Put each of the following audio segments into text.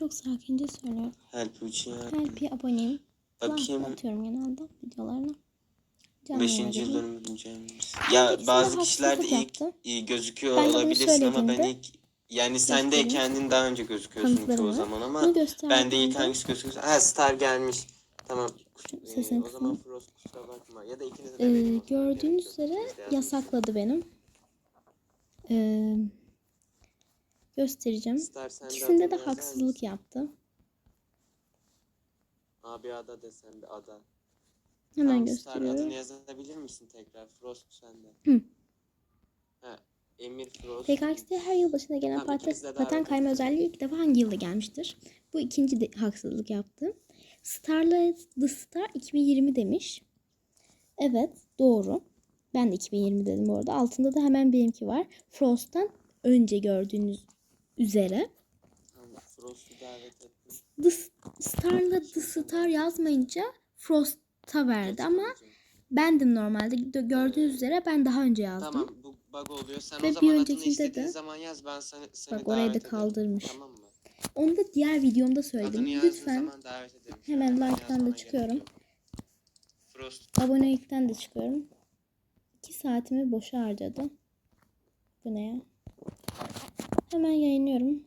çok sakince söylüyorum. Help için bir aboneyim. Bakayım. Atıyorum genelde videolarına. Canlı Beşinci güncellemesi. Ya ikisi de bazı haksızlık kişilerde ilk yaptı. iyi gözüküyor Ben de bunu olabilirsin ama ben söylediğimde ilk yani sen de göstereyim. kendin daha önce gözüküyorsun çoğu var. zaman ama Bunu gösterdiğimde ben de ilk hangisi gözüküyorsa ha Star gelmiş. Tamam. Ee, sesini o zaman kısayım. Frost kusura bakma. Ya da ikinize de Ee, o zaman. gördüğünüz üzere İkiniz de yasakladı benim. Ee, göstereceğim. Star sen de İkisinde de yazar haksızlık mısın? yaptı. Abi ada desen bir ada. Hemen Tamam, Star adını gösteriyorum. yazabilir misin tekrar? Frost sende. Hı. Ha, Emir Frost. PKX'de her yıl başına gelen Tamam, paten, ikiniz de paten davet kayma özelliği ilk defa hangi yılda gelmiştir? Bu ikinci de haksızlık yaptı. Starla The Star 2020 demiş. Evet doğru. Ben de 2020 dedim bu arada. Altında da hemen benimki var. Frost'tan önce gördüğünüz üzere. The Star'la The Star yazmayınca Frost'a verdi ama bendim normalde. Gö- Gördüğünüz üzere ben daha önce yazdım. Tamam bu bug oluyor. Sen Ve o bir zaman adını öncekinde de- zaman yaz ben seni, seni Bak orayı da davet ederim. kaldırmış. Tamam mı? Onu da diğer videomda söyledim. Adını Lütfen hemen like'tan da çıkıyorum. Frost. abonelikten de çıkıyorum. 2 saatimi boşa harcadı. Bu ne ya? Hemen yayınlıyorum.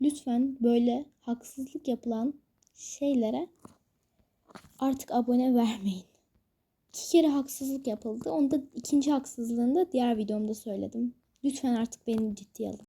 Lütfen böyle haksızlık yapılan şeylere artık abone vermeyin. İki kere haksızlık yapıldı. Onu da ikinci haksızlığını da diğer videomda söyledim. Lütfen artık beni ciddiye alın.